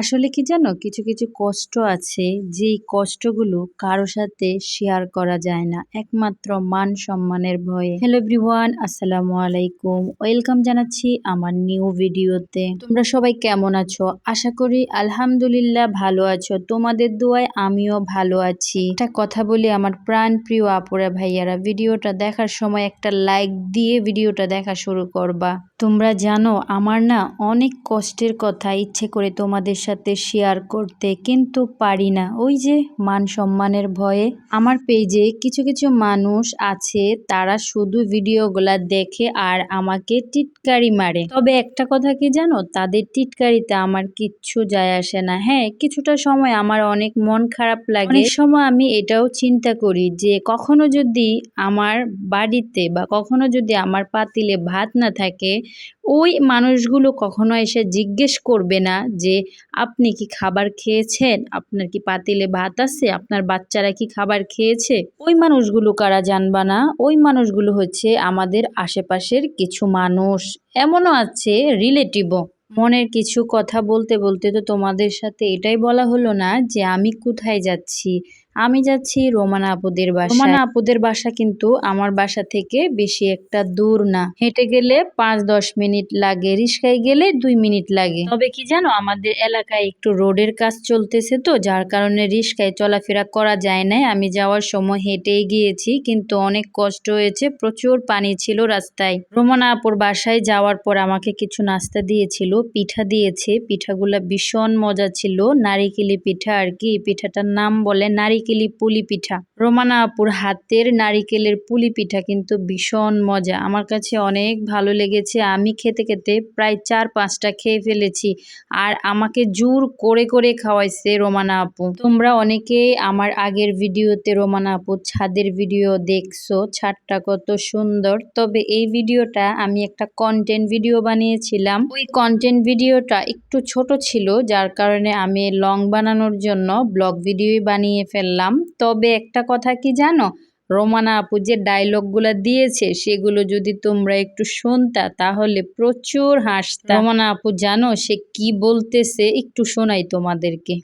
আসলে কি জানো? কিছু কিছু কষ্ট আছে, যেই কষ্টগুলো কারও সাথে শেয়ার করা যায় না। একমাত্র মান সম্মানের ভয়ে। হ্যালো এভরিওয়ান আসসালামু আলাইকুম। ওয়েলকাম জানাচ্ছি আমার নিউ ভিডিওতে তোমরা সবাই কেমন আছো? আশা করি আলহামদুলিল্লাহ ভালো আছো। তোমাদের দোয়ায় আমিও ভালো আছি। একটা কথা বলি, আমার প্রাণ প্রিয় আপুরা ভাইয়ারা, ভিডিওটা দেখার সময় একটা লাইক দিয়ে ভিডিওটা দেখা শুরু করবা। তোমরা জানো, আমার না অনেক কষ্টের কথা ইচ্ছে করে তোমাদের সাথে শেয়ার করতে কিন্তু পারি না। ওই যে মান সম্মানের ভয়ে আমার পেজে কিছু কিছু মানুষ আছে, তারা শুধু ভিডিওগুলা দেখে আর আমাকে টিটকারি মারে। তবে একটা কথা কি জানো? তাদের টিটকারিতে আমার কিচ্ছু যায় আসে না। হ্যাঁ কিছুটা সময় আমার অনেক মন খারাপ লাগে। অনেক সময় আমি এটাও চিন্তা করি যে, কখনো যদি আমার বাড়িতে বা কখনো যদি আমার পাতিলে ভাত না থাকে ওই মানুষগুলো কখনো এসে জিজ্ঞেস করবে না যে, আপনি কি খাবার খেয়েছেন? আপনার কি পাতিলে ভাত আছে? আপনার বাচ্চারা কি খাবার খেয়েছে? ওই মানুষগুলো কারা জানবা না? ওই মানুষগুলো হচ্ছে আমাদের আশেপাশের কিছু মানুষ। এমনও আছে রিলেটিভও। মনের কিছু কথা বলতে বলতে তো তোমাদের সাথে এটাই বলা হলো না যে, আমি কোথায় যাচ্ছি? আমি যাচ্ছি রোমানা আপুদের বাসা রোমানা আপুদের বাসা কিন্তু আমার বাসা থেকে বেশি একটা দূর না। হেঁটে গেলে পাঁচ দশ মিনিট লাগে রিস্কায় গেলে দুই মিনিট লাগে। তবে কি জানো, আমাদের এলাকায় একটু রোডের কাজ চলতেছে তো, যার কারণে রিস্কায় চলাফেরা করা যায় না আমি যাওয়ার সময় হেঁটেই গিয়েছি, কিন্তু অনেক কষ্ট হয়েছে, প্রচুর পানি ছিল রাস্তায়। রোমানা আপুর বাসায় যাওয়ার পর আমাকে কিছু নাস্তা দিয়েছিল, পিঠা দিয়েছে। পিঠাগুলা ভীষণ মজা ছিল, নারিকেলি পিঠা আর কি, পিঠাটার নাম বলে নারিকেল নারিকেলি পুলি পিঠা। রোমানা আপুর হাতের নারিকেলের পুলি পিঠা কিন্তু ভীষণ মজা। আমার কাছে অনেক ভালো লেগেছে। আমি খেতে খেতে প্রায় চার পাঁচটা খেয়ে ফেলেছি। আর আমাকে জোর করে করে খাওয়াইছে রোমানা আপু। তোমরা অনেকেই আমার আগের ভিডিওতে রোমানা আপু ছাদের ভিডিও দেখছ। ছাদটা কত সুন্দর। তবে এই ভিডিওটা আমি একটা কন্টেন্ট ভিডিও বানিয়েছিলাম। ওই কন্টেন্ট ভিডিওটা একটু ছোট ছিল, যার কারণে আমি লং বানানোর জন্য ব্লগ ভিডিওই বানিয়ে ফেললাম। বললাম তবে একটা কথা কি জানো? রোমানা আপু যে ডায়লগগুলো দিয়েছে সেগুলো যদি তোমরা একটু শুনতা তাহলে প্রচুর হাসতা। রোমানা আপু জানো সে কি বলতেছে একটু শোনাই তোমাদেরকে।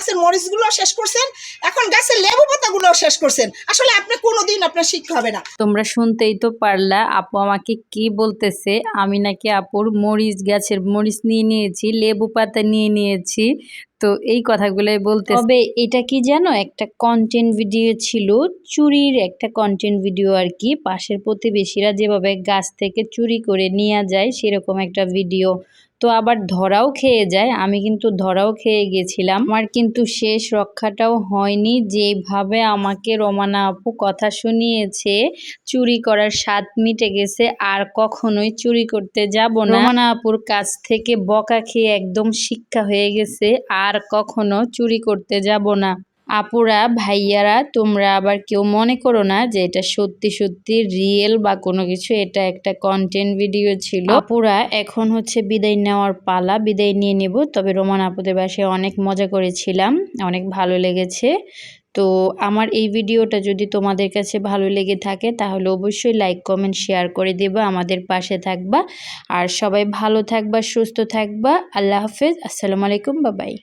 গাছের মরিচগুলো শেষ করছেন এখন গাছের লেবু পাতাগুলো শেষ করছেন। আসলে আপনি কোনোদিন আপনার শিক্ষা হবে না। তোমরা শুনতেই তো পারলা আপু আমাকে কি বলতেছে? আমি নাকি আপুর মরিচ গাছের মরিচ নিয়ে নিয়েছি লেবু পাতা নিয়ে নিয়েছি। তো এই কথাগুলোই বলতে তবে এটা কি জানো? একটা কন্টেন্ট ভিডিও ছিল চুরির একটা কন্টেন্ট ভিডিও আর কি। পাশের প্রতিবেশীরা যেভাবে গাছ থেকে চুরি করে নিয়ে যায় সেরকম একটা ভিডিও তো আবার ধরাও খেয়ে যায়। আমি কিন্তু ধরাও খেয়ে গেছিলাম। আমার কিন্তু শেষ রক্ষাটাও হয়নি। যেভাবে আমাকে রমানা আপু কথা শুনিয়েছে চুরি করার স্বাদ মিটে গেছে আর কখনোই চুরি করতে যাব না। রমানা আপুর কাছ থেকে বকা খেয়ে একদম শিক্ষা হয়ে গেছে। আর কখনো চুরি করতে যাব না। আপুরা, ভাইয়ারা, তোমরা আবার কেউ মনে করো না যে এটা সত্যি সত্যি রিয়েল বা কোনো কিছু, এটা একটা কন্টেন্ট ভিডিও ছিল। আপুরা, এখন হচ্ছে বিদায় নেওয়ার পালা, বিদায় নিয়ে নেব। তবে রোমান আপুদের বাসায় অনেক মজা করেছিলাম, অনেক ভালো লেগেছে। তো আমার এই ভিডিওটা যদি তোমাদের কাছে ভালো লেগে থাকে, তাহলে অবশ্যই লাইক কমেন্ট শেয়ার করে দেবা, আমাদের পাশে থাকবা। আর সবাই ভালো থাকবা, সুস্থ থাকবা। আল্লাহ হাফেজ, আসসালামু আলাইকুম বাবাই